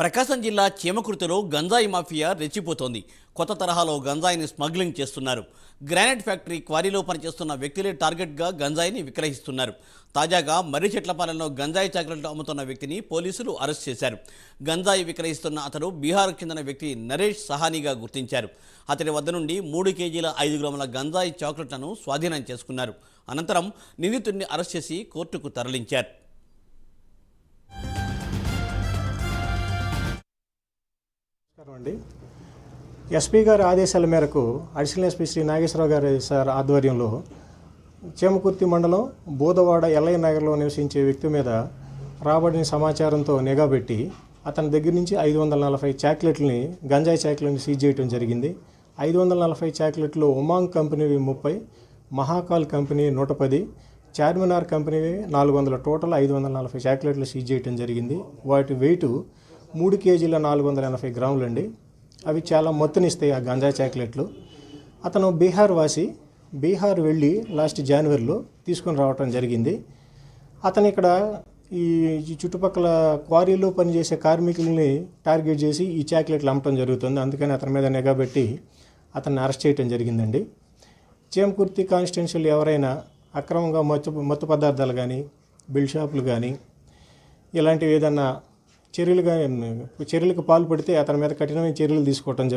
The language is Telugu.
ప్రకాశం జిల్లా చీమకుర్తిలో గంజాయి మాఫియా రెచ్చిపోతోంది. కొత్త తరహాలో గంజాయిని స్మగ్లింగ్ చేస్తున్నారు. గ్రానైట్ ఫ్యాక్టరీ క్వారీలో పనిచేస్తున్న వ్యక్తులే టార్గెట్గా గంజాయిని విక్రయిస్తున్నారు. తాజాగా మర్రి చెట్లపాలెంలో గంజాయి చాక్లెట్లు అమ్ముతున్న వ్యక్తిని పోలీసులు అరెస్ట్ చేశారు. గంజాయి విక్రయిస్తున్న అతడు బీహార్కు చెందిన వ్యక్తి నరేష్ సహానీగా గుర్తించారు. అతడి వద్ద నుండి మూడు కేజీల ఐదు గ్రాముల గంజాయి చాక్లెట్లను స్వాధీనం చేసుకున్నారు. అనంతరం నిందితుడిని అరెస్ట్ చేసి కోర్టుకు తరలించారు. నమస్కారం అండి. ఎస్పీ గారి ఆదేశాల మేరకు అడిషనల్ ఎస్పీ శ్రీ నాగేశ్వరరావు గారి సార్ ఆధ్వర్యంలో చేమకుర్తి మండలం బోధవాడ ఎల్ఐ నగర్లో నివసించే వ్యక్తి మీద రాబడిన సమాచారంతో నిఘా పెట్టి అతని దగ్గర నుంచి ఐదు వందల నలభై చాక్లెట్లని గంజాయి చాక్లెట్ని సీజ్ చేయడం జరిగింది. ఐదు వందల నలభై చాక్లెట్లు ఉమాంగ్ కంపెనీవి ముప్పై మహాకాల్ కంపెనీ నూట పది చార్మినార్ కంపెనీవి నాలుగు వందల టోటల్ ఐదు వందల నలభై చాక్లెట్లు సీజ్ చేయడం జరిగింది. వాటి వెయిట్ మూడు కేజీల నాలుగు వందల ఎనభై గ్రాములు అండి అవి చాలా మత్తునిస్తాయి ఆ గంజా చాక్లెట్లు. అతను బీహార్ వాసి బీహార్ వెళ్ళి లాస్ట్ జనవరిలో తీసుకొని రావటం జరిగింది. అతను ఇక్కడ ఈ ఈ చుట్టుపక్కల క్వారీలో పనిచేసే కార్మికుల్ని టార్గెట్ చేసి ఈ చాక్లెట్లు అమ్మటం జరుగుతుంది. అందుకని అతని మీద నిఘా పెట్టి అతన్ని అరెస్ట్ చేయడం జరిగిందండి. చేమకుర్తి కాన్స్టిట్యున్సీలు ఎవరైనా అక్రమంగా మత్తు మత్తు పదార్థాలు కానీ బిల్ షాపులు కానీ ఇలాంటివి ఏదన్నా చర్యలుగా చర్యలకు పాల్పడితే అతని మీద కఠినమైన చర్యలు తీసుకోవటం